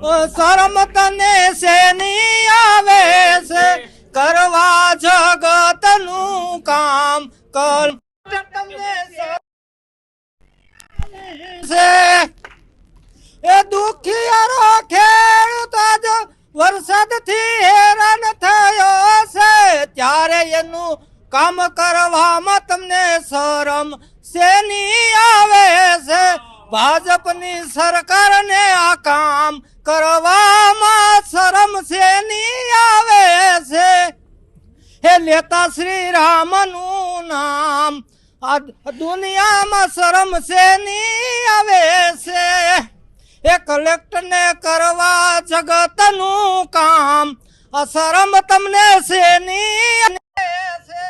શરમ તને શેની આવે છે? કરવા જગતનું કામ કર. એ દુખિયારો ખેડૂત આજ વરસાદથી હેરાન થયો છે. ત્યારે એનું કામ કરવામાં તમને શરમ શેની આવે છે? ભાજપની સરકારને આ કામ કરવામાં શરમ શેની આવે છે? હે લેતા શ્રી રામનું નામ આ દુનિયામાં શરમ શેની આવે છે? એ કલેક્ટરને કરવા જગતનું કામ આ શરમ તમને શેની આવે છે?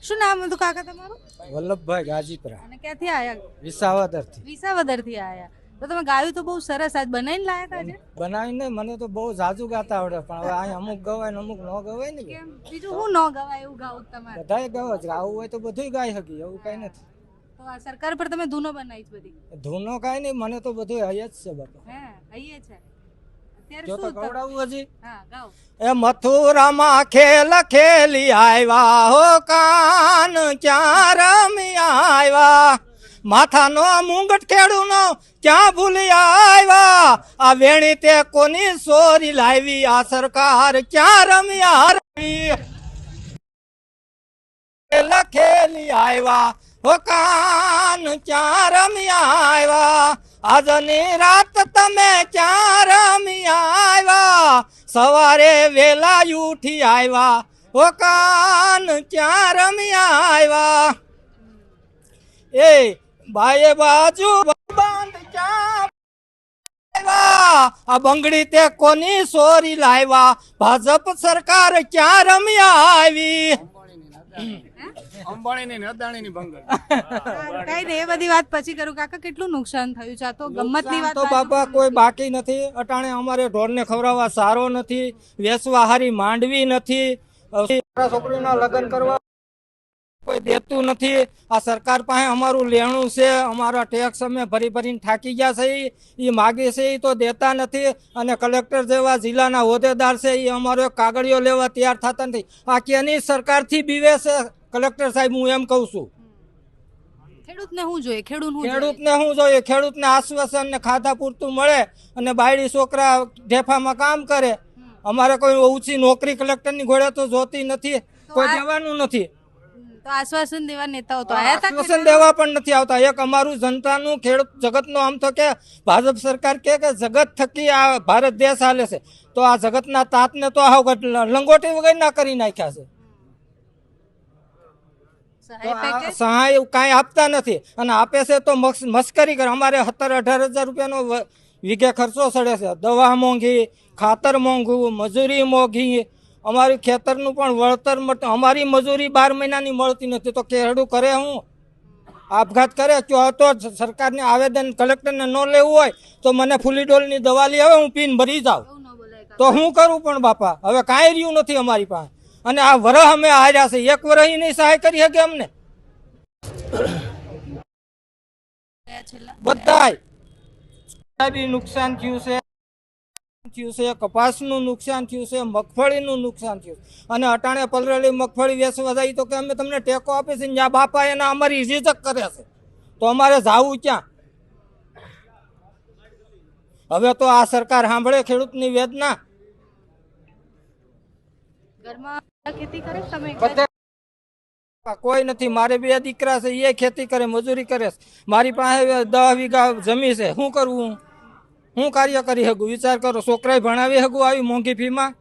શું નામ હતું કાકા તમારું? વલ્લભભાઈ ગાજીપરા. અને ક્યાંથી આયા? વિસાવદરથી. વિસાવદરથી આયા. તો તમે ગાયું તો બહુ સરસ આજ બનાવીને લાયા આજે? બનાવીને મને તો બહુ જાજુ ગાતા આવડે પણ હવે અહીં અમુક ગવાય ને અમુક ન ગવાય ને કેમ? બીજું હું ન ગવાય એવું ગાવું તમારે? બધાય ગાવ જ ગાવું હોય તો બધું ગાઈ શકી એવું કઈ નથી. તો આ સરકાર પર તમે ધૂનો બનાવી છે બધી. ધૂનો કાંઈ નહીં મને તો બધું હૈયા જ છે બાપા. હે અહીંયા છે. એ મથુરામાં ખેલ ખેલી આવ્યા હો કાન ક્યાં રમી આવ્યા. માથાનો મુંગટ ખેડૂનો ક્યાં ભૂલી આવ્યા? આ વેણી તે કોની સોરી લાવી? આ સરકાર ક્યાં રમ્યા હરવી લખેલી ખેલી આવ્યા. હો કાન ક્યાં રમ્યા આવ્યા? આજની રાત તમે ક્યાં રમ્યા આવ્યા? સવારે વેલા ઉઠી આવ્યા. હો કાન ક્યાં રમ્યા આવ્યા? એ બાએ બાજુ બંધ ક્યાં આ બંગડી તે કોની સોરી લાવ્યા? ભાજપ સરકાર ક્યાં રમ્યા આવી? અંબાણીની ને અદાણીની ભંગર સારું, કાંઈ નહીં એ બધી વાત પછી કરું. કાકા કેટલું નુકસાન થયું છે? આ તો ગમતની વાત તો બાપા કોઈ બાકી નથી. અટાણે અમારે ઢોરને ખવડાવવા સારો નથી. વેસવા હારી માંડવી નથી. છોકરીના લગ્ન કરવા કોઈ દેતું નથી. આ સરકાર પાસે અમારું લેણું છે અમારા ટેક્સ અમે ભરી ભરીને થાકી ગયા છે. એ માગે છે એ તો દેતા નથી. અને કલેક્ટર જેવા જિલ્લાના હોદ્દેદાર છે એ અમારો કાગળીઓ કાગળિયો લેવા તૈયાર થતા નથી. આ કેની સરકારથી બીવે છે? કલેક્ટર સાહેબ હું એમ કહું છું. ખેડૂતને શું જોઈએ? ખેડૂત ખેડૂતને શું જોઈએ? ખેડૂતને આશ્વાસન ને ખાધા પૂરતું મળે અને બાયડી છોકરા ઢેફામાં કામ કરે. અમારે કોઈ ઓછી નોકરી કલેક્ટરની ઘોડે તો જોતી નથી. કોઈ જવાનું નથી. તો આશ્વાસન દેવા નેતાઓ તો આયા હતા આશ્વાસન દેવા પણ નથી આવતા. એક અમારું જનતાનું ખેડૂત જગતનો આમ તો કે ભાજપ સરકાર કે કે જગત થકી આ ભારત દેશ હાલે છે. તો આ જગતના તાતને તો આવ લંગોટી વગર ના કરી નાખ્યા છે. સહાય કાંઈ આપતા નથી. અને આપે છે તો મસ- મસ્કરી કરે. અમારે સત્તર અઢાર હજાર રૂપિયાનો વીઘે ખર્ચો સડે છે. દવા મોંઘી ખાતર મોંઘું મજૂરી મોંઘી અમારું ખેતરનું પણ વળતર અમારી મજૂરી બાર મહિનાની મળતી નથી. તો ખેડૂત કરે હું? આપઘાત કરે? તો તો સરકારને આવેદન કલેક્ટરને ન લેવું હોય તો મને ફૂલીડોલની દવા લઈ આવે હું પીન ભરી જાઉં. તો હું કરું પણ બાપા? હવે કાંઈ રહ્યું નથી અમારી પાસે. અને આ વરહ અમે હાર્યા છે. એક વરહ નહીં સહાય કરી શકે અમને. બધાય. નુકસાન થયું છે. થયું છે કપાસનું નુકસાન થયું છે મગફળીનું નુકસાન થયું અને અટાણે પલરેલી મગફળી વેચવા જાય તો કે અમે તમને ટેકો આપીએ છીએ જ્યાં બાપા એના અમારી ઇજ્જત કરે છે. તો અમારે જાવું ક્યાં? હવે તો આ સરકાર સાંભળે ખેડૂતની વેદના. કોઈ નથી મારે બે દીકરા છે એ ખેતી કરે મજૂરી કરે મારી પાસે દસ વીઘા જમી છે શું કરવું? હું કાર્ય કરી શકું? વિચાર કરો છોકરાએ ભણાવી શકું આવી મોંઘી ફીમાં?